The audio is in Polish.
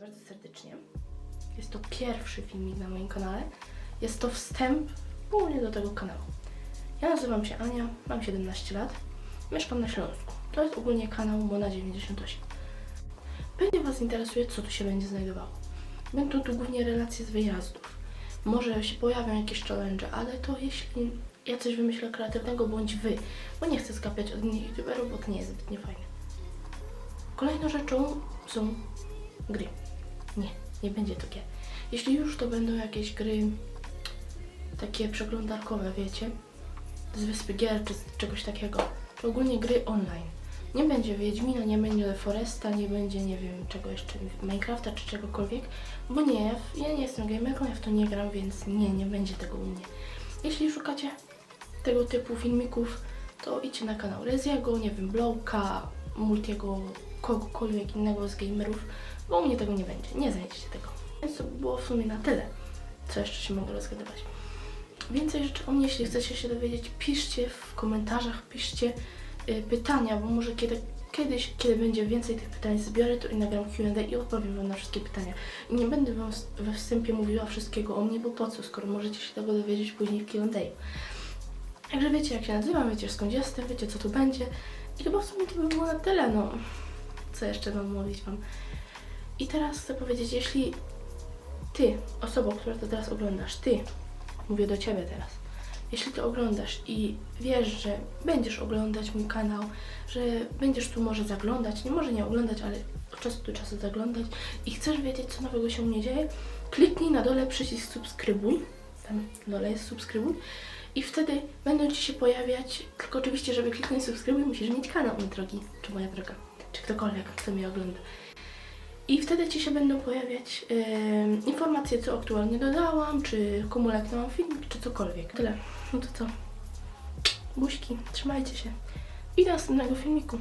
Bardzo serdecznie. Jest to pierwszy filmik na moim kanale. Jest to wstęp głównie do tego kanału. Ja nazywam się Ania, mam 17 lat, mieszkam na Śląsku. To jest ogólnie kanał Mona 98. Pewnie Was interesuje, co tu się będzie znajdowało. Będą tu głównie relacje z wyjazdów. Może się pojawią jakieś challenge, ale to jeśli ja coś wymyślę kreatywnego, bądź Wy, bo nie chcę skapiać od innych youtuberów, bo to nie jest zbytnie fajne. Kolejną rzeczą są gry. Nie, nie będzie to gier. Jeśli już, to będą jakieś gry takie przeglądarkowe, wiecie, z Wyspy Gier czy z czegoś takiego. Czy ogólnie gry online. Nie będzie Wiedźmina, nie będzie Foresta, nie będzie, nie wiem, czego jeszcze, Minecrafta czy czegokolwiek, bo nie, ja nie jestem gamerką, ja w to nie gram, więc nie, nie będzie tego u mnie. Jeśli szukacie tego typu filmików, to idźcie na kanał Reziego, nie wiem, Blowka, Multiego, kogokolwiek innego z gamerów, bo u mnie tego nie będzie, nie znajdziecie tego. Więc to by było w sumie na tyle, co jeszcze się mogę rozgadywać. Więcej rzeczy o mnie, jeśli chcecie się dowiedzieć, piszcie w komentarzach, piszcie pytania, bo może kiedy, kiedyś, kiedy będzie więcej tych pytań, zbiorę to i nagram Q&A i odpowiem Wam na wszystkie pytania. I nie będę Wam we wstępie mówiła wszystkiego o mnie, bo po co, skoro możecie się tego dowiedzieć później w Q&A. Także wiecie jak się nazywam, wiecie skąd jestem, wiecie co tu będzie. I chyba w sumie to by było na tyle, no. Co jeszcze mam mówić Wam? I teraz chcę powiedzieć, jeśli Ty, osoba, która to teraz oglądasz, Ty, mówię do Ciebie teraz, jeśli Ty oglądasz i wiesz, że będziesz oglądać mój kanał, że będziesz tu może zaglądać, nie może nie oglądać, ale od czasu do czasu zaglądać i chcesz wiedzieć, co nowego się u mnie dzieje, kliknij na dole przycisk subskrybuj, tam na dole jest subskrybuj i wtedy będą Ci się pojawiać, tylko oczywiście, żeby kliknąć subskrybuj, musisz mieć kanał, mój drogi, czy moja droga, czy ktokolwiek, kto mnie ogląda. I wtedy Ci się będą pojawiać em, informacje, co aktualnie dodałam, czy komu leknęłam filmik, czy cokolwiek. Tyle. No to co? Buźki, trzymajcie się. I do następnego filmiku.